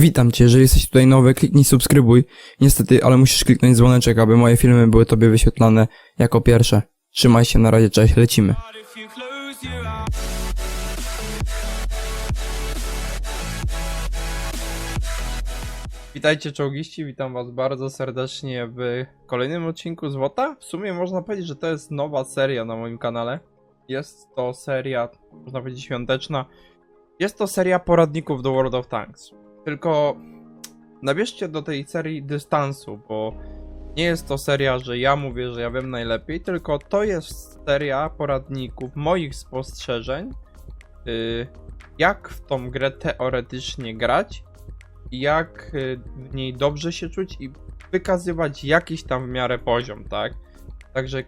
Witam Cię, jeżeli jesteś tutaj nowy, kliknij subskrybuj. Niestety, ale musisz kliknąć dzwoneczek, aby moje filmy były Tobie wyświetlane jako pierwsze. Trzymaj się, na razie, cześć, lecimy. Witajcie czołgiści, witam was bardzo serdecznie w kolejnym odcinku Złota. W sumie można powiedzieć, że to jest nowa seria na moim kanale. Jest to seria, można powiedzieć, świąteczna. Jest to seria poradników do World of Tanks. Tylko nabierzcie do tej serii dystansu, bo nie jest to seria, że ja mówię, że ja wiem najlepiej, tylko to jest seria poradników, moich spostrzeżeń, yy, jak w tą grę teoretycznie grać, jak y, w niej dobrze się czuć i wykazywać jakiś tam w miarę poziom, tak? Także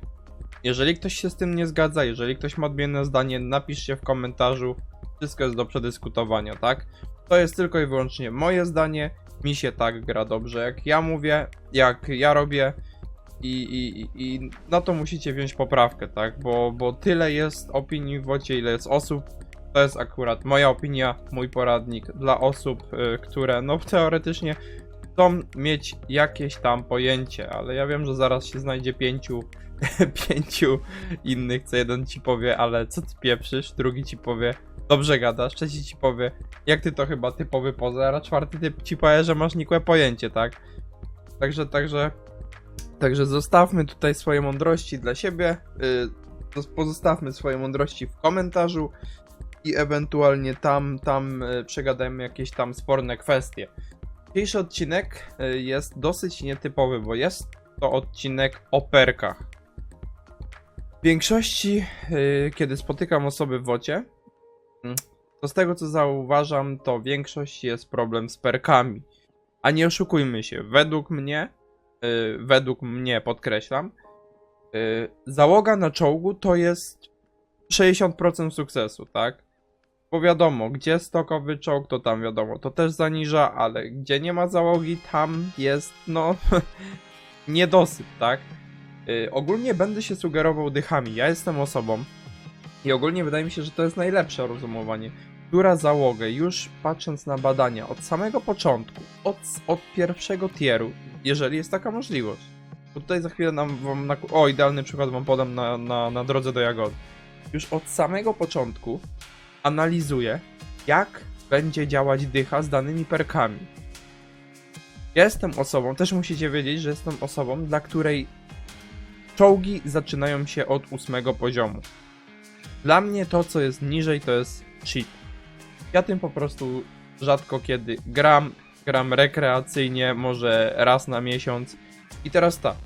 jeżeli ktoś się z tym nie zgadza, jeżeli ktoś ma odmienne zdanie, napiszcie w komentarzu. Wszystko jest do przedyskutowania, tak? To jest tylko i wyłącznie moje zdanie. Mi się tak gra dobrze, jak ja mówię, jak ja robię. I, i, i- na to musicie wziąć poprawkę, tak? Bo, bo tyle jest opinii w wocie, ile jest osób. To jest akurat moja opinia, mój poradnik dla osób, y, które no teoretycznie chcą mieć jakieś tam pojęcie, ale ja wiem, że zaraz się znajdzie pięciu, pięciu innych, co jeden ci powie, ale co ty pieprzysz, drugi ci powie, dobrze gadasz, trzeci ci powie, jak ty to chyba typowy pozer, a czwarty typ ci powie, że masz nikłe pojęcie, tak? Także, także, także zostawmy tutaj swoje mądrości dla siebie, y, pozostawmy swoje mądrości w komentarzu, i ewentualnie tam, tam e, przegadajmy jakieś tam sporne kwestie. Dzisiejszy odcinek e, jest dosyć nietypowy, bo jest to odcinek o perkach. W większości, e, kiedy spotykam osoby w wocie, mm, to z tego co zauważam, to większość jest problem z perkami. A nie oszukujmy się, według mnie, e, według mnie podkreślam, e, załoga na czołgu to jest 60% sukcesu, tak? Bo wiadomo, gdzie stokowy czołg, to tam wiadomo, to też zaniża, ale gdzie nie ma załogi, tam jest, no, niedosyt, tak? Yy, ogólnie będę się sugerował dychami. Ja jestem osobą i ogólnie wydaje mi się, że to jest najlepsze rozumowanie. Która załogę, już patrząc na badania, od samego początku, od, od pierwszego tieru, jeżeli jest taka możliwość. Bo tutaj za chwilę nam wam na, O, idealny przykład wam podam na, na, na drodze do jagody. Już od samego początku analizuje, jak będzie działać dycha z danymi perkami. Ja jestem osobą, też musicie wiedzieć, że jestem osobą, dla której czołgi zaczynają się od ósmego poziomu. Dla mnie to, co jest niżej, to jest cheat. Ja tym po prostu rzadko kiedy gram, gram rekreacyjnie, może raz na miesiąc. I teraz tak.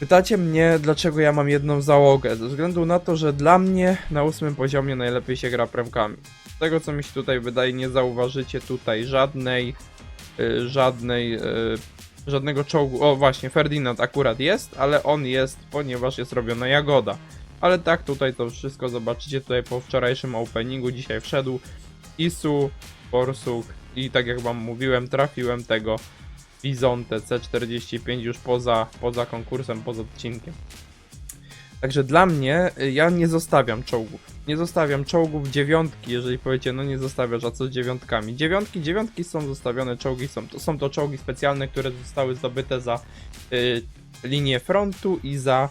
Pytacie mnie, dlaczego ja mam jedną załogę. Ze względu na to, że dla mnie na ósmym poziomie najlepiej się gra premkami. Z tego co mi się tutaj wydaje, nie zauważycie tutaj żadnej, y, żadnej, y, żadnego czołgu. O właśnie, Ferdinand akurat jest, ale on jest, ponieważ jest robiona jagoda. Ale tak, tutaj to wszystko zobaczycie tutaj po wczorajszym openingu. Dzisiaj wszedł Isu, Borsuk i tak jak wam mówiłem, trafiłem tego Bizonte C45 już poza, poza konkursem, poza odcinkiem. Także dla mnie, y, ja nie zostawiam czołgów. Nie zostawiam czołgów dziewiątki, jeżeli powiecie, no nie zostawiasz, a co z dziewiątkami? Dziewiątki, dziewiątki są zostawione czołgi, są to, są to czołgi specjalne, które zostały zdobyte za y, linię frontu i za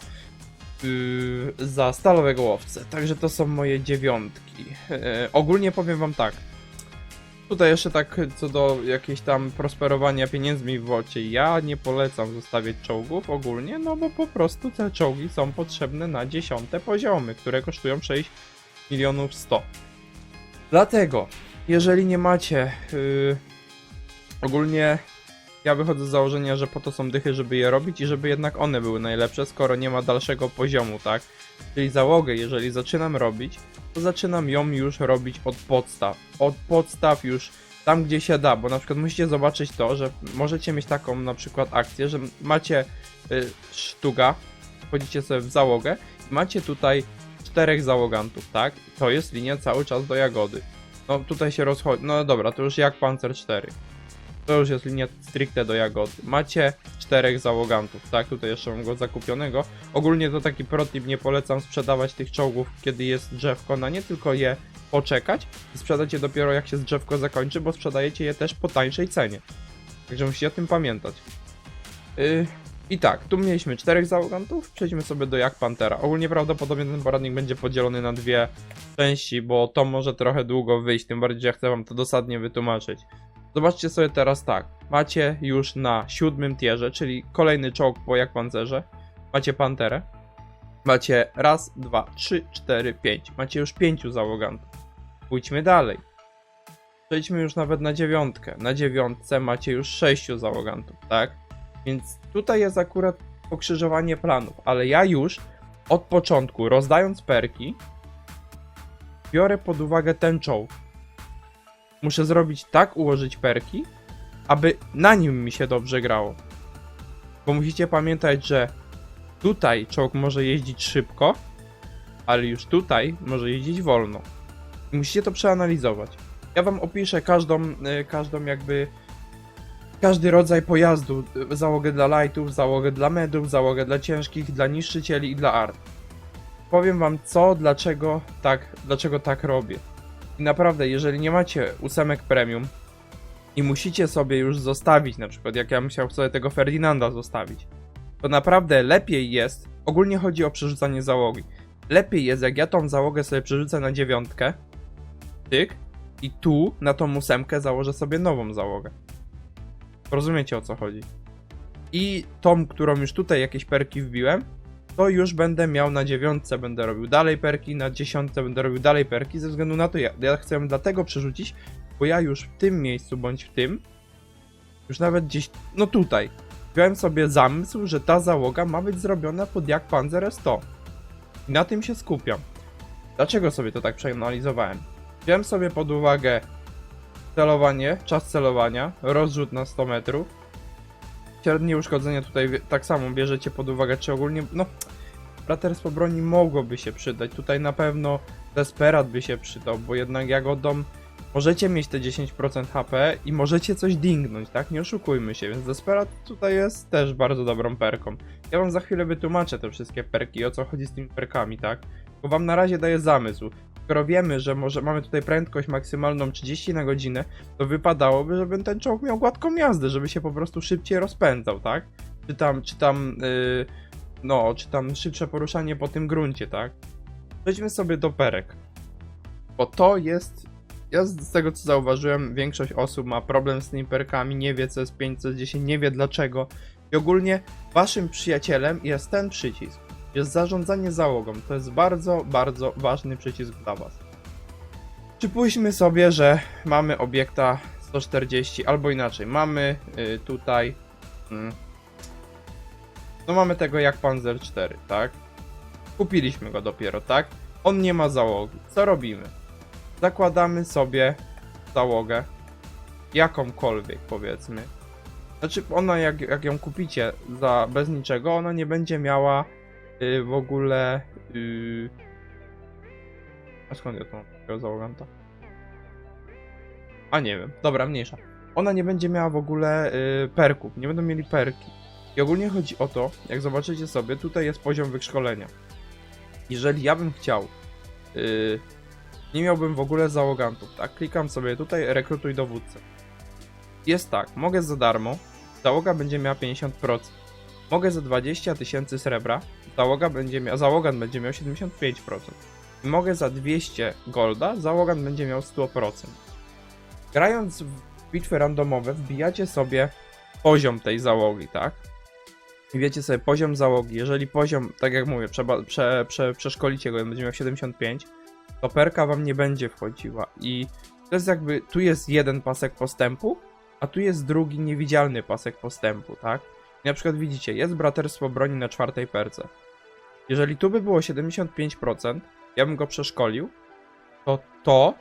y, za stalowego łowcę. Także to są moje dziewiątki. Y, ogólnie powiem wam tak. Tutaj jeszcze tak co do jakiejś tam prosperowania pieniędzmi w wocie, ja nie polecam zostawiać czołgów ogólnie, no bo po prostu te czołgi są potrzebne na dziesiąte poziomy, które kosztują 6 milionów 100. Dlatego, jeżeli nie macie yy, ogólnie ja wychodzę z założenia, że po to są dychy, żeby je robić i żeby jednak one były najlepsze, skoro nie ma dalszego poziomu, tak? Czyli załogę, jeżeli zaczynam robić, to zaczynam ją już robić od podstaw. Od podstaw już tam, gdzie się da, bo na przykład musicie zobaczyć to, że możecie mieć taką na przykład akcję, że macie y, sztuga, wchodzicie sobie w załogę i macie tutaj czterech załogantów, tak? To jest linia cały czas do jagody. No tutaj się rozchodzi, no dobra, to już jak Panzer 4. To już jest linia stricte do jagody. Macie czterech załogantów, tak? Tutaj jeszcze mam go zakupionego. Ogólnie to taki protip, nie polecam sprzedawać tych czołgów, kiedy jest drzewko, na nie tylko je poczekać i sprzedać je dopiero jak się drzewko zakończy, bo sprzedajecie je też po tańszej cenie. Także musicie o tym pamiętać. Yy, I tak, tu mieliśmy czterech załogantów, przejdźmy sobie do Jak Pantera. Ogólnie prawdopodobnie ten poradnik będzie podzielony na dwie części, bo to może trochę długo wyjść, tym bardziej, że ja chcę wam to dosadnie wytłumaczyć. Zobaczcie sobie teraz tak, macie już na siódmym tierze, czyli kolejny czołg po Jak Pancerze, macie Panterę, macie raz, dwa, trzy, cztery, pięć, macie już pięciu załogantów. Pójdźmy dalej. Przejdźmy już nawet na dziewiątkę. Na dziewiątce macie już sześciu załogantów, tak? Więc tutaj jest akurat pokrzyżowanie planów, ale ja już od początku, rozdając perki, biorę pod uwagę ten czołg. Muszę zrobić tak ułożyć perki, aby na nim mi się dobrze grało. Bo musicie pamiętać, że tutaj czołg może jeździć szybko, ale już tutaj może jeździć wolno. I musicie to przeanalizować. Ja wam opiszę każdą, y, każdą jakby każdy rodzaj pojazdu, y, załogę dla lightów, załogę dla medów, załogę dla ciężkich, dla niszczycieli i dla art. Powiem wam co, dlaczego tak, dlaczego tak robię. I naprawdę, jeżeli nie macie ósemek premium i musicie sobie już zostawić, na przykład jak ja musiał sobie tego Ferdinanda zostawić, to naprawdę lepiej jest, ogólnie chodzi o przerzucanie załogi, lepiej jest jak ja tą załogę sobie przerzucę na dziewiątkę, tyk, i tu na tą ósemkę założę sobie nową załogę. Rozumiecie o co chodzi? I tą, którą już tutaj jakieś perki wbiłem, to już będę miał na dziewiątce, będę robił dalej perki, na dziesiątce będę robił dalej perki, ze względu na to ja, ja chcę dlatego przerzucić, bo ja już w tym miejscu, bądź w tym, już nawet gdzieś, no tutaj, wziąłem sobie zamysł, że ta załoga ma być zrobiona pod jak Panzer 100. I na tym się skupiam. Dlaczego sobie to tak przeanalizowałem? Wziąłem sobie pod uwagę celowanie, czas celowania, rozrzut na 100 metrów. Średnie uszkodzenie tutaj tak samo bierzecie pod uwagę, czy ogólnie, no, braterstwo broni mogłoby się przydać. Tutaj na pewno Desperat by się przydał, bo jednak jak oddam, możecie mieć te 10% HP i możecie coś dingnąć, tak? Nie oszukujmy się, więc Desperat tutaj jest też bardzo dobrą perką. Ja wam za chwilę wytłumaczę te wszystkie perki o co chodzi z tymi perkami, tak? Bo wam na razie daję zamysł. Skoro wiemy, że może mamy tutaj prędkość maksymalną 30 na godzinę, to wypadałoby, żeby ten czołg miał gładką jazdę, żeby się po prostu szybciej rozpędzał, tak? Czy tam, czy tam, yy, no, czy tam szybsze poruszanie po tym gruncie, tak? Przejdźmy sobie do perek. Bo to jest, ja z tego co zauważyłem, większość osób ma problem z tymi perkami, nie wie co jest 5, co jest 10, nie wie dlaczego. I ogólnie waszym przyjacielem jest ten przycisk. Jest zarządzanie załogą. To jest bardzo, bardzo ważny przycisk dla was. Przypuśćmy sobie, że mamy obiekta 140, albo inaczej, mamy y, tutaj. mm, no mamy tego jak Panzer 4, tak? Kupiliśmy go dopiero, tak? On nie ma załogi. Co robimy? Zakładamy sobie załogę, jakąkolwiek powiedzmy. Znaczy, ona jak, jak ją kupicie za bez niczego, ona nie będzie miała y, w ogóle. Y... A skąd ja to mam takiego załoganta? A nie wiem, dobra, mniejsza. Ona nie będzie miała w ogóle y, perków, nie będą mieli perki. I ogólnie chodzi o to, jak zobaczycie sobie, tutaj jest poziom wyszkolenia. Jeżeli ja bym chciał, y, nie miałbym w ogóle załogantów, tak? Klikam sobie tutaj, rekrutuj dowódcę. Jest tak, mogę za darmo, załoga będzie miała 50%. Mogę za 20 tysięcy srebra, załoga będzie miał, załogan będzie miał 75%. I mogę za 200 golda, załogan będzie miał 100%. Grając w bitwy randomowe, wbijacie sobie poziom tej załogi, tak? I wiecie sobie poziom załogi. Jeżeli poziom, tak jak mówię, przeba, prze, prze, przeszkolicie go i będzie miał 75, to perka wam nie będzie wchodziła. I to jest jakby, tu jest jeden pasek postępu, a tu jest drugi niewidzialny pasek postępu, tak? I na przykład widzicie, jest braterstwo broni na czwartej perce. Jeżeli tu by było 75%, ja bym go przeszkolił, to to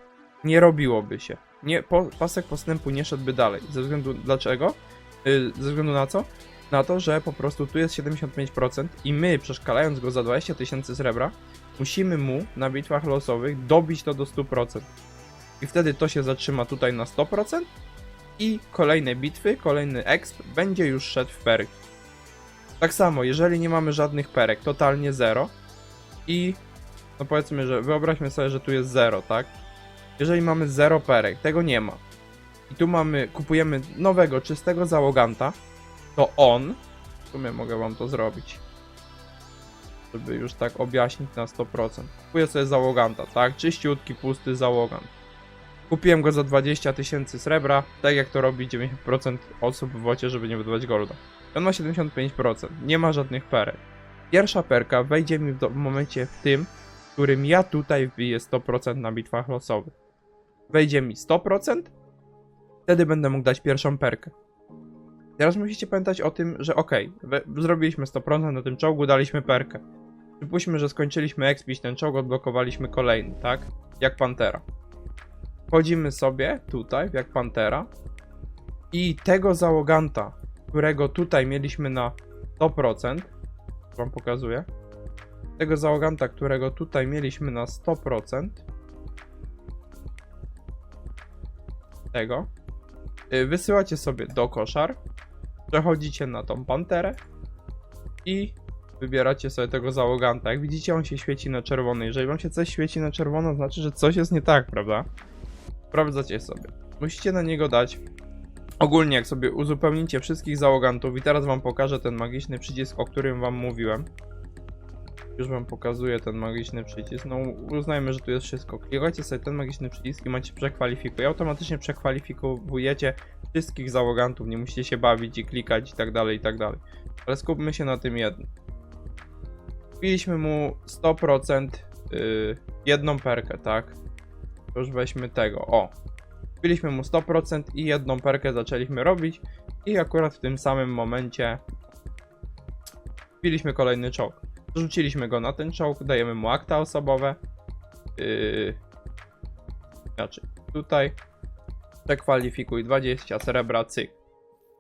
nie robiłoby się. Nie, po, pasek postępu nie szedłby dalej. Ze względu dlaczego? Yy, ze względu na co? Na to, że po prostu tu jest 75% i my, przeszkalając go za 20 tysięcy srebra, musimy mu na bitwach losowych dobić to do 100%. I wtedy to się zatrzyma tutaj na 100% i kolejne bitwy, kolejny exp będzie już szedł w perki. Tak samo, jeżeli nie mamy żadnych perek, totalnie zero i no powiedzmy, że wyobraźmy sobie, że tu jest 0, tak? Jeżeli mamy 0 perek, tego nie ma. I tu mamy, kupujemy nowego, czystego załoganta, to on, w sumie mogę wam to zrobić, żeby już tak objaśnić na 100%. Kupuję sobie załoganta, tak? Czyściutki, pusty załogant. Kupiłem go za 20 tysięcy srebra, tak jak to robi 90% osób w wocie, żeby nie wydawać golda. On ma 75%, nie ma żadnych perek. Pierwsza perka wejdzie mi w, w momencie w tym, w którym ja tutaj wbiję 100% na bitwach losowych. Wejdzie mi 100%, wtedy będę mógł dać pierwszą perkę. Teraz musicie pamiętać o tym, że okay, zrobiliśmy 100% na tym czołgu, daliśmy perkę. Przypuśćmy, że skończyliśmy expić ten czołg, odblokowaliśmy kolejny, tak? Jak Pantera. Wchodzimy sobie tutaj, jak Pantera. I tego załoganta, którego tutaj mieliśmy na 100%, wam pokazuję. Tego załoganta, którego tutaj mieliśmy na 100%. Tego. y, Wysyłacie sobie do koszar. Przechodzicie na tą panterę. I wybieracie sobie tego załoganta. Jak widzicie, on się świeci na czerwono. Jeżeli wam się coś świeci na czerwono, znaczy, że coś jest nie tak, prawda? Sprawdzacie sobie. Musicie na niego dać. Ogólnie, jak sobie uzupełnicie wszystkich załogantów, i teraz wam pokażę ten magiczny przycisk, o którym wam mówiłem. Już wam pokazuję ten magiczny przycisk. No, uznajmy, że tu jest wszystko. Klikajcie sobie ten magiczny przycisk i macie przekwalifikuj. Automatycznie przekwalifikujecie wszystkich załogantów. Nie musicie się bawić i klikać i tak dalej, i tak dalej. Ale skupmy się na tym jednym. Wbiliśmy mu 100% yy, jedną perkę, tak? Już weźmy tego. O. Wbiliśmy mu 100% i jedną perkę zaczęliśmy robić. I akurat w tym samym momencie wbiliśmy kolejny czołg. Rzuciliśmy go na ten czołg, dajemy mu akta osobowe. Yy, znaczy, tutaj przekwalifikuj 20 srebra, cyk.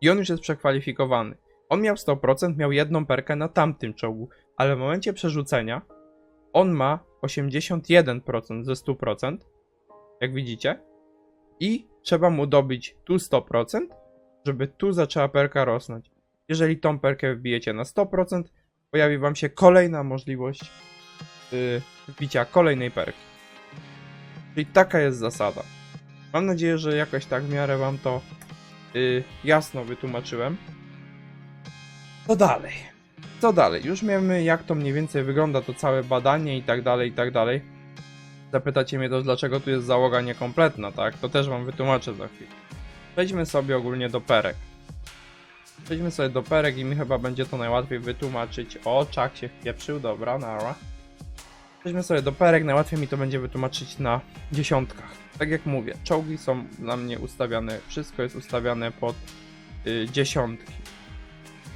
I on już jest przekwalifikowany. On miał 100%, miał jedną perkę na tamtym czołgu, ale w momencie przerzucenia on ma 81% ze 100%, jak widzicie. I trzeba mu dobić tu 100%, żeby tu zaczęła perka rosnąć. Jeżeli tą perkę wbijecie na 100%, pojawi wam się kolejna możliwość yy, wbicia kolejnej perki. Czyli taka jest zasada. Mam nadzieję, że jakoś tak w miarę wam to yy, jasno wytłumaczyłem. Co dalej? Co dalej? Już wiemy jak to mniej więcej wygląda to całe badanie i tak dalej, i tak dalej. Zapytacie mnie też dlaczego tu jest załoga niekompletna, tak? To też wam wytłumaczę za chwilę. Przejdźmy sobie ogólnie do perek. Przejdźmy sobie do perek i mi chyba będzie to najłatwiej wytłumaczyć. O, czak się wpieprzył, dobra, nara. Przejdźmy sobie do perek, najłatwiej mi to będzie wytłumaczyć na dziesiątkach. Tak jak mówię, czołgi są dla mnie ustawiane, wszystko jest ustawiane pod y, dziesiątki.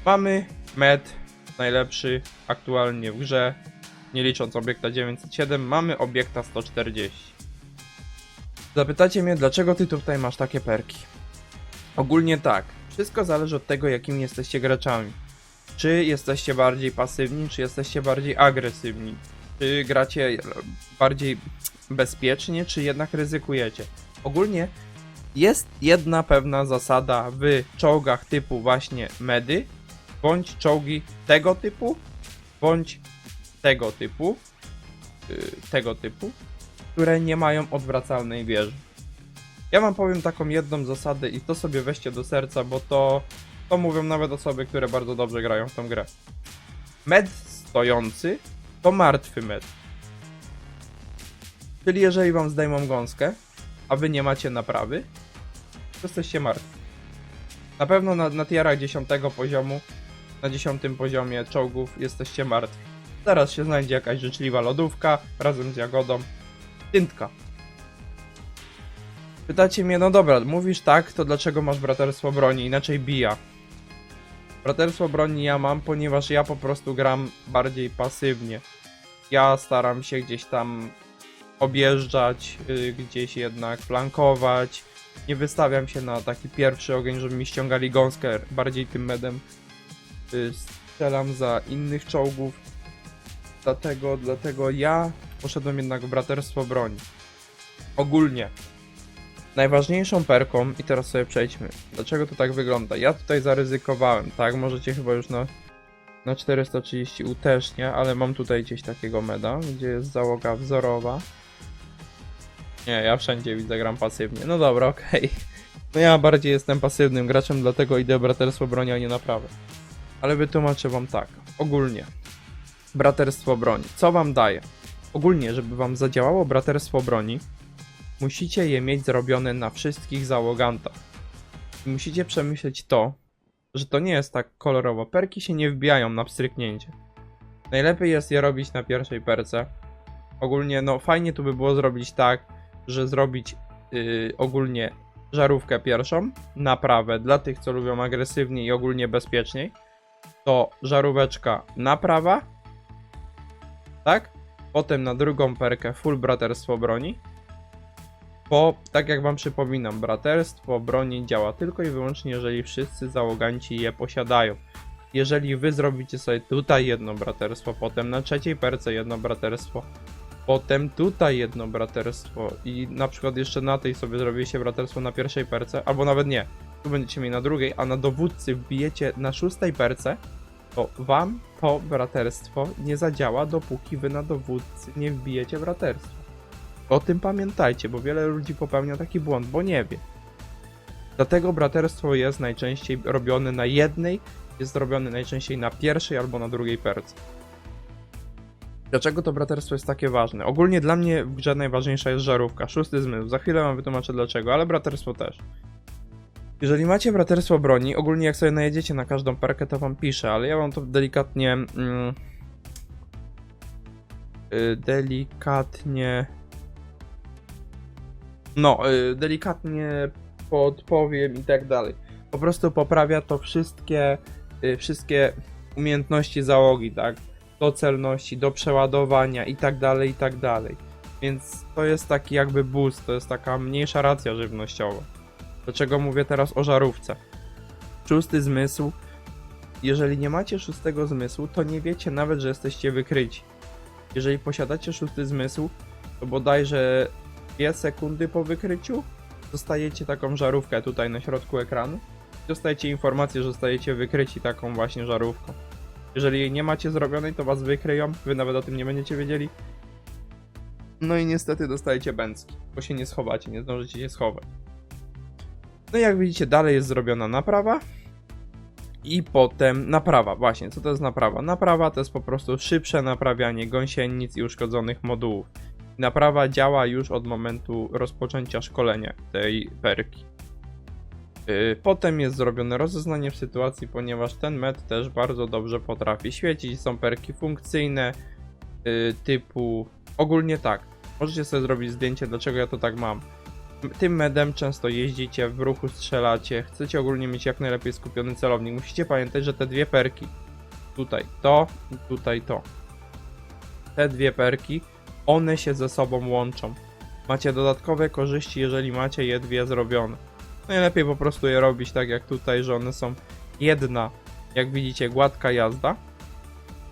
Mamy med najlepszy aktualnie w grze, nie licząc obiekta 907, mamy obiekta 140. Zapytacie mnie, dlaczego ty tutaj masz takie perki? Ogólnie tak, wszystko zależy od tego, jakimi jesteście graczami. Czy jesteście bardziej pasywni, czy jesteście bardziej agresywni? Czy gracie bardziej bezpiecznie, czy jednak ryzykujecie? Ogólnie jest jedna pewna zasada w czołgach typu właśnie medy, bądź czołgi tego typu, bądź tego typu, yy, tego typu, które nie mają odwracalnej wieży. Ja wam powiem taką jedną zasadę i to sobie weźcie do serca, bo to, to mówią nawet osoby, które bardzo dobrze grają w tą grę. Med stojący to martwy med. Czyli jeżeli wam zdejmą gąskę, a wy nie macie naprawy, to jesteście martwi. Na pewno na, na tierach 10 poziomu, na 10 poziomie czołgów jesteście martwi. Zaraz się znajdzie jakaś życzliwa lodówka razem z jagodą. Tyntka. Pytacie mnie, no dobra, mówisz tak, to dlaczego masz braterstwo broni, inaczej bija? Braterstwo broni ja mam, ponieważ ja po prostu gram bardziej pasywnie. Ja staram się gdzieś tam objeżdżać, y, gdzieś jednak flankować. Nie wystawiam się na taki pierwszy ogień, żeby mi ściągali gąskę, bardziej tym medem y, strzelam za innych czołgów. Dlatego, dlatego ja poszedłem jednak w braterstwo broni. Ogólnie. Najważniejszą perką, i teraz sobie przejdźmy. Dlaczego to tak wygląda? Ja tutaj zaryzykowałem, tak? Możecie chyba już na, na 430 U też nie, ale mam tutaj gdzieś takiego meda, gdzie jest załoga wzorowa. Nie, ja wszędzie widzę gram pasywnie. No dobra, okej. No ja bardziej jestem pasywnym graczem, dlatego idę braterstwo broni, a nie naprawę. Ale wytłumaczę wam tak. Ogólnie. Braterstwo broni. Co wam daje? Ogólnie, żeby wam zadziałało braterstwo broni, musicie je mieć zrobione na wszystkich załogantach. Musicie przemyśleć to, że to nie jest tak kolorowo. Perki się nie wbijają na pstryknięcie. Najlepiej jest je robić na pierwszej perce. Ogólnie, no fajnie tu by było zrobić tak, że zrobić yy, ogólnie żarówkę pierwszą, naprawę dla tych, co lubią agresywniej i ogólnie bezpieczniej. To żaróweczka naprawa, tak? Potem na drugą perkę full braterstwo broni. Bo, tak jak wam przypominam, braterstwo broni działa tylko i wyłącznie, jeżeli wszyscy załoganci je posiadają. Jeżeli wy zrobicie sobie tutaj jedno braterstwo, potem na trzeciej perce jedno braterstwo, potem tutaj jedno braterstwo i na przykład jeszcze na tej sobie zrobiliście braterstwo na pierwszej perce, albo nawet nie, tu będziecie mieli na drugiej, a na dowódcy wbijecie na szóstej perce, to wam to braterstwo nie zadziała, dopóki wy na dowódcy nie wbijecie braterstwa. O tym pamiętajcie, bo wiele ludzi popełnia taki błąd, bo nie wie. Dlatego braterstwo jest najczęściej robione na jednej, jest robione najczęściej na pierwszej albo na drugiej perce. Dlaczego to braterstwo jest takie ważne? Ogólnie dla mnie w grze najważniejsza jest żarówka, szósty zmysł. Za chwilę wam wytłumaczę dlaczego, ale braterstwo też. Jeżeli macie braterstwo broni, ogólnie jak sobie najedziecie na każdą perkę, to wam piszę, ale ja wam to delikatnie. Mm, y, delikatnie. No, y, delikatnie podpowiem i tak dalej. Po prostu poprawia to wszystkie, y, wszystkie umiejętności załogi, tak? Do celności, do przeładowania i tak dalej, i tak dalej. Więc to jest taki jakby boost, to jest taka mniejsza racja żywnościowa. Dlaczego mówię teraz o żarówce? Szósty zmysł. Jeżeli nie macie szóstego zmysłu, to nie wiecie nawet, że jesteście wykryci. Jeżeli posiadacie szósty zmysł, to bodajże 2 sekundy po wykryciu dostajecie taką żarówkę tutaj na środku ekranu. Dostajecie informację, że zostajecie wykryci taką właśnie żarówką. Jeżeli jej nie macie zrobionej, to was wykryją, wy nawet o tym nie będziecie wiedzieli. No i niestety dostajecie bęcki, bo się nie schowacie, nie zdążycie się schować. No i jak widzicie, dalej jest zrobiona naprawa. I potem naprawa, właśnie, co to jest naprawa? Naprawa to jest po prostu szybsze naprawianie gąsienic i uszkodzonych modułów. Naprawa działa już od momentu rozpoczęcia szkolenia tej perki. Yy, Potem jest zrobione rozeznanie w sytuacji, ponieważ ten med też bardzo dobrze potrafi świecić. Są perki funkcyjne, yy, typu. Ogólnie tak. Możecie sobie zrobić zdjęcie, dlaczego ja to tak mam. Tym medem często jeździcie, w ruchu strzelacie, chcecie ogólnie mieć jak najlepiej skupiony celownik. Musicie pamiętać, że te dwie perki, tutaj to i tutaj to, te dwie perki, one się ze sobą łączą. Macie dodatkowe korzyści, jeżeli macie je dwie zrobione. Najlepiej po prostu je robić tak jak tutaj, że one są jedna, jak widzicie, gładka jazda.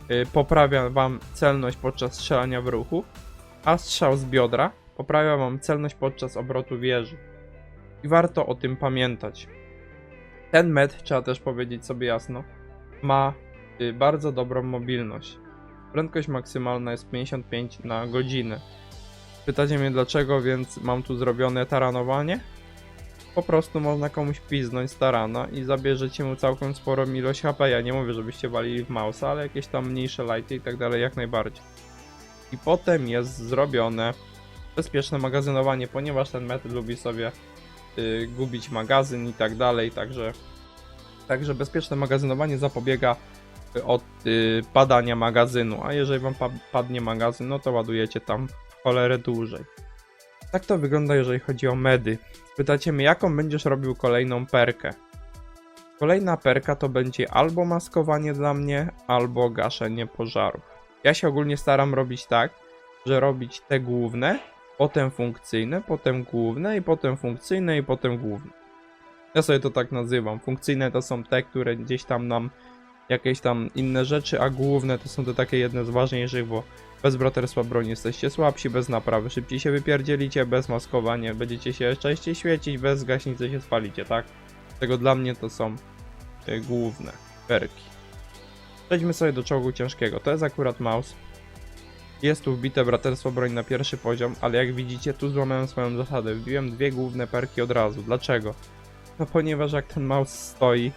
Yy, poprawia wam celność podczas strzelania w ruchu, a strzał z biodra poprawia wam celność podczas obrotu wieży. I warto o tym pamiętać. Ten med, trzeba też powiedzieć sobie jasno, ma y, bardzo dobrą mobilność. Prędkość maksymalna jest 55 na godzinę. Pytacie mnie dlaczego, więc mam tu zrobione taranowanie? Po prostu można komuś piznąć z tarana i zabierzecie mu całkiem sporą ilość HP. Ja nie mówię, żebyście walili w mausa, ale jakieś tam mniejsze lighty i tak dalej jak najbardziej. I potem jest zrobione bezpieczne magazynowanie, ponieważ ten met lubi sobie y, gubić magazyn i tak dalej, także także bezpieczne magazynowanie zapobiega od y, padania magazynu, a jeżeli wam pa padnie magazyn, no to ładujecie tam cholerę dłużej. Tak to wygląda, jeżeli chodzi o medy. Pytacie mnie, jaką będziesz robił kolejną perkę? Kolejna perka to będzie albo maskowanie dla mnie, albo gaszenie pożarów. Ja się ogólnie staram robić tak, że robić te główne, potem funkcyjne, potem główne i potem funkcyjne i potem główne. Ja sobie to tak nazywam. Funkcyjne to są te, które gdzieś tam nam jakieś tam inne rzeczy, a główne to są te takie jedne z ważniejszych, bo bez braterstwa broni jesteście słabsi, bez naprawy szybciej się wypierdzielicie, bez maskowania będziecie się częściej świecić, bez gaśnicy się spalicie, tak? Tego dla mnie to są y, główne perki. Przejdźmy sobie do czołgu ciężkiego. To jest akurat mouse. Jest tu wbite braterstwo broń na pierwszy poziom, ale jak widzicie, tu złamałem swoją zasadę. Wbiłem dwie główne perki od razu. Dlaczego? No ponieważ jak ten mouse stoi,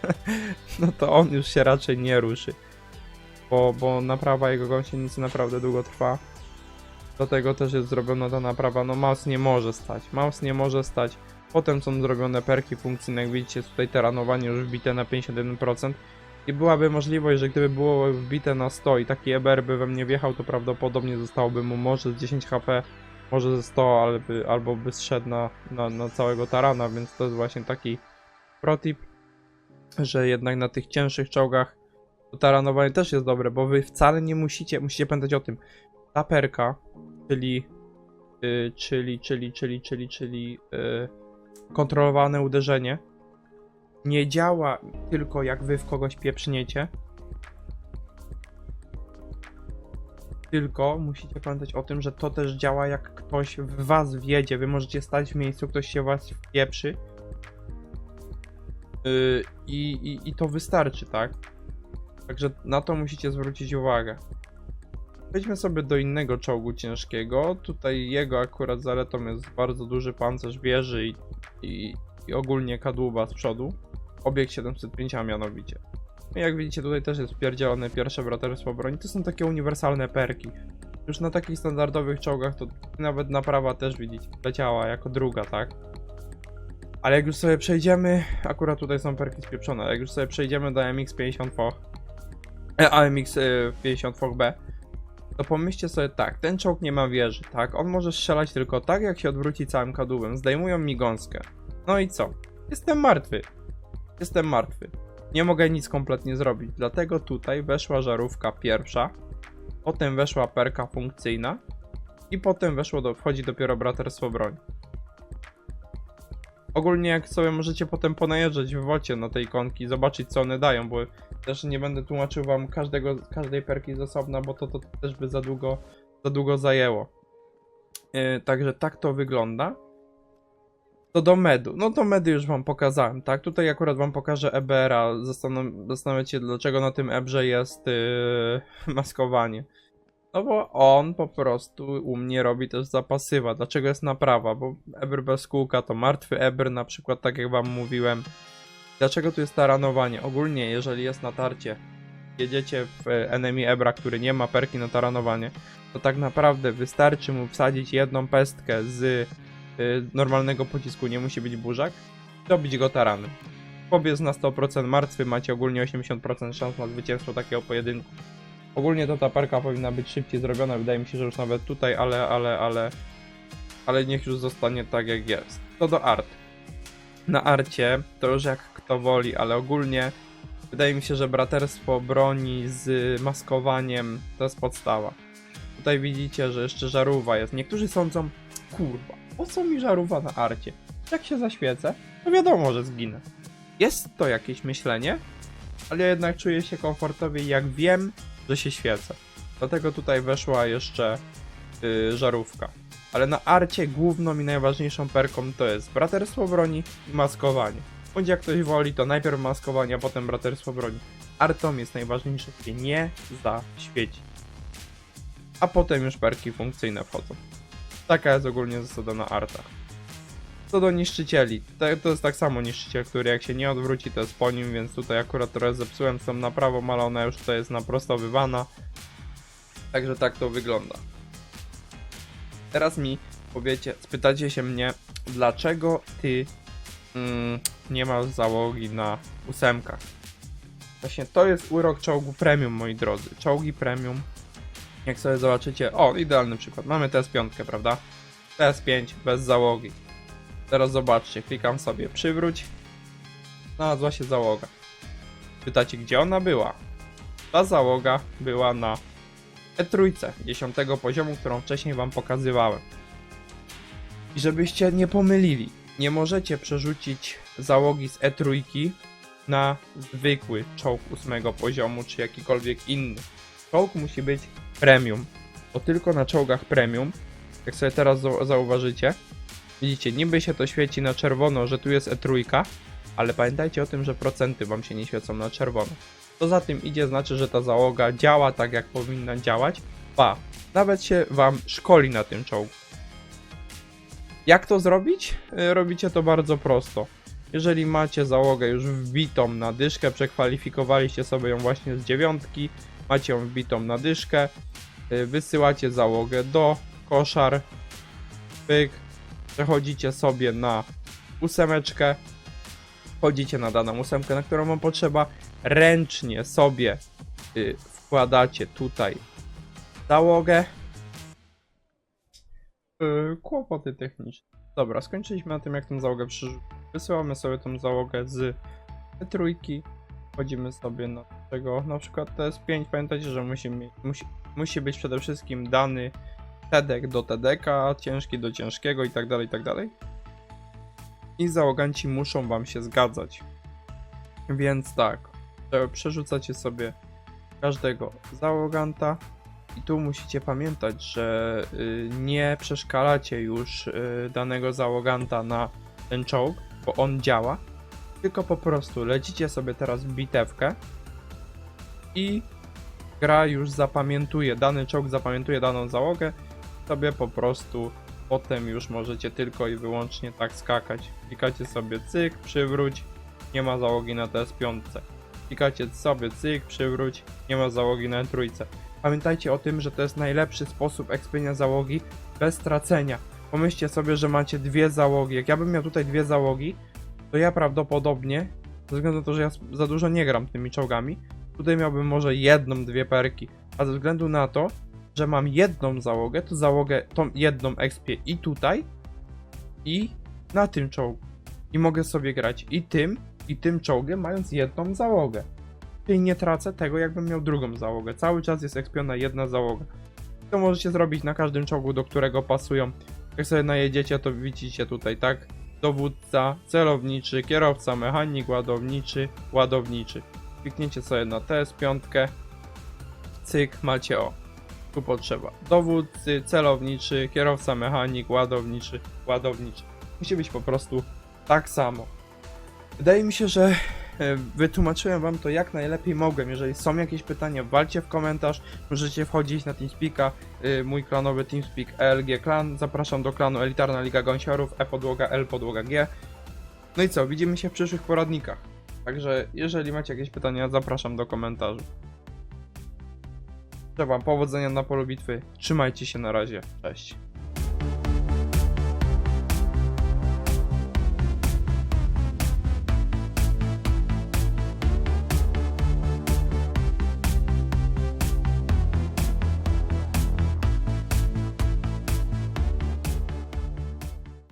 no to on już się raczej nie ruszy. Bo, bo naprawa jego gąsienicy naprawdę długo trwa. Do tego też jest zrobiona ta naprawa. No mouse nie może stać. Mouse nie może stać. Potem są zrobione perki funkcyjne, jak widzicie tutaj teranowanie już wbite na 51%. I byłaby możliwość, że gdyby było wbite na 100 i taki EBR by we mnie wjechał, to prawdopodobnie zostałoby mu może z 10 HP, może ze 100, ale by, albo by zszedł na, na, na całego tarana, więc to jest właśnie taki protip, że jednak na tych cięższych czołgach to taranowanie też jest dobre, bo wy wcale nie musicie, musicie pamiętać o tym. Ta perka, czyli, y, czyli, czyli, czyli, czyli, czyli y, kontrolowane uderzenie, nie działa tylko jak wy w kogoś pieprzniecie, tylko musicie pamiętać o tym, że to też działa jak ktoś w was wjedzie. Wy możecie stać w miejscu, ktoś się was wpieprzy yy, i, i, i to wystarczy, tak? Także na to musicie zwrócić uwagę. Przejdźmy sobie do innego czołgu ciężkiego. Tutaj jego akurat zaletą jest bardzo duży pancerz wieży i, i, i ogólnie kadłuba z przodu. Obiekt 705 a mianowicie. No jak widzicie tutaj też jest wpierdzielone pierwsze braterstwo broni. To są takie uniwersalne perki. Już na takich standardowych czołgach to nawet naprawa też widzicie leciała jako druga, tak? Ale jak już sobie przejdziemy, akurat tutaj są perki spieprzone, jak już sobie przejdziemy do MX-50 Foch, e, AMX y, 50 Foch B, to pomyślcie sobie tak, ten czołg nie ma wieży, tak? On może strzelać tylko tak, jak się odwróci całym kadłubem. Zdejmują mi gąskę. No i co? Jestem martwy. Jestem martwy. Nie mogę nic kompletnie zrobić, dlatego tutaj weszła żarówka pierwsza, potem weszła perka funkcyjna i potem weszło do, wchodzi dopiero braterstwo broń. Ogólnie jak sobie możecie potem ponajeżdżać w wocie na tej ikonki zobaczyć co one dają, bo też nie będę tłumaczył wam każdego, każdej perki z osobna, bo to, to też by za długo, za długo zajęło. Yy, także tak to wygląda. To do medu. No to medy już wam pokazałem, tak? Tutaj akurat wam pokażę EBR-a. Zastanawiacie się, dlaczego na tym ebrze jest yy, maskowanie. No bo on po prostu u mnie robi też zapasywa. Dlaczego jest naprawa? Bo ebr bez kółka to martwy ebr, na przykład tak jak wam mówiłem. Dlaczego tu jest taranowanie? Ogólnie, jeżeli jest natarcie, jedziecie w e, enemy ebra, który nie ma perki na taranowanie, to tak naprawdę wystarczy mu wsadzić jedną pestkę z normalnego pocisku, nie musi być burzak, dobić go taranem. Jest na 100% martwy, macie ogólnie 80% szans na zwycięstwo takiego pojedynku. Ogólnie to ta parka powinna być szybciej zrobiona, wydaje mi się, że już nawet tutaj, ale, ale, ale, ale niech już zostanie tak jak jest. To do art. Na arcie to już jak kto woli, ale ogólnie wydaje mi się, że braterstwo broni z maskowaniem to jest podstawa. Tutaj widzicie, że jeszcze żarówa jest. Niektórzy sądzą, kurwa, po co mi żarówa na arcie? Jak się zaświecę, to wiadomo, że zginę. Jest to jakieś myślenie, ale ja jednak czuję się komfortowiej, jak wiem, że się świecę. Dlatego tutaj weszła jeszcze yy, żarówka. Ale na arcie główną i najważniejszą perką to jest braterstwo broni i maskowanie. Bądź jak ktoś woli, to najpierw maskowanie, a potem braterstwo broni. Artą jest najważniejsze, się nie zaświeci. A potem już perki funkcyjne wchodzą. Taka jest ogólnie zasada na artach. Co do niszczycieli, to, jest tak samo niszczyciel, który jak się nie odwróci, to jest po nim, więc tutaj akurat trochę zepsułem są na prawo, ale ona już tutaj jest naprostowywana. Także tak to wygląda. Teraz mi powiecie, spytacie się mnie, dlaczego ty mm, nie masz załogi na ósemkach? Właśnie to jest urok czołgu premium, moi drodzy. Czołgi premium, jak sobie zobaczycie, o, idealny przykład. Mamy TS5, prawda? TS5 bez załogi. Teraz zobaczcie, klikam sobie przywróć. Znalazła się załoga. Pytacie, gdzie ona była? Ta załoga była na E3 10 poziomu, którą wcześniej wam pokazywałem. I żebyście nie pomylili, nie możecie przerzucić załogi z E3 na zwykły czołg 8 poziomu, czy jakikolwiek inny. Czołg musi być premium, bo tylko na czołgach premium, jak sobie teraz zau- zauważycie, Widzicie, niby się to świeci na czerwono, że tu jest E3, ale pamiętajcie o tym, że procenty wam się nie świecą na czerwono. Co za tym idzie, znaczy, że ta załoga działa tak jak powinna działać, Ba, nawet się wam szkoli na tym czołgu. Jak to zrobić? Y, Robicie to bardzo prosto. Jeżeli macie załogę już wbitą na dyszkę, przekwalifikowaliście sobie ją właśnie z dziewiątki, macie ją wbitą na dyszkę, y, wysyłacie załogę do koszar, pyk, przechodzicie sobie na ósemeczkę, wchodzicie na daną ósemkę, na którą wam potrzeba, ręcznie sobie y, wkładacie tutaj załogę. Yy, kłopoty techniczne. Dobra, skończyliśmy na tym, jak tą załogę przyrzucić. Wysyłamy sobie tą załogę z trójki. Wchodzimy sobie na tego, na przykład TS5. Pamiętajcie, że musi, musi, musi być przede wszystkim dany TEDek do TEDeka, ciężki do ciężkiego i tak dalej, i tak dalej. I załoganci muszą wam się zgadzać. Więc tak, przerzucacie sobie każdego załoganta. I tu musicie pamiętać, że y, nie przeszkalacie już y, danego załoganta na ten czołg, bo on działa, tylko po prostu lecicie sobie teraz w bitewkę i gra już zapamiętuje, dany czołg zapamiętuje daną załogę, sobie po prostu potem już możecie tylko i wyłącznie tak skakać. Klikacie sobie cyk, przywróć, nie ma załogi na TS5. Klikacie sobie cyk, przywróć, nie ma załogi na trójce. Pamiętajcie o tym, że to jest najlepszy sposób ekspienia załogi bez stracenia. Pomyślcie sobie, że macie dwie załogi. Jak ja bym miał tutaj dwie załogi, to ja prawdopodobnie, ze względu na to, że ja za dużo nie gram tymi czołgami, tutaj miałbym może jedną, dwie perki. A ze względu na to, że mam jedną załogę, to załogę tą jedną expię i tutaj, i na tym czołgu. I mogę sobie grać i tym, i tym czołgiem, mając jedną załogę. Czyli nie tracę tego, jakbym miał drugą załogę. Cały czas jest ekspiona jedna załoga. To możecie zrobić na każdym czołgu, do którego pasują. Jak sobie najedziecie, to widzicie tutaj, tak? Dowódca, celowniczy, kierowca, mechanik, ładowniczy, ładowniczy. Klikniecie sobie na TS5, cyk, macie o. Tu potrzeba dowódcy, celowniczy, kierowca, mechanik, ładowniczy, ładowniczy. Musi być po prostu tak samo. Wydaje mi się, że e, wytłumaczyłem wam to jak najlepiej mogłem. Jeżeli są jakieś pytania, walcie w komentarz. Możecie wchodzić na Teamspeaka, y, mój klanowy Teamspeak ELG Klan. Zapraszam do klanu Elitarna Liga Gąsiorów, E podłoga L podłoga G. No i co, widzimy się w przyszłych poradnikach. Także jeżeli macie jakieś pytania, zapraszam do komentarzy. Życzę powodzenia na polu bitwy. Trzymajcie się na razie. Cześć.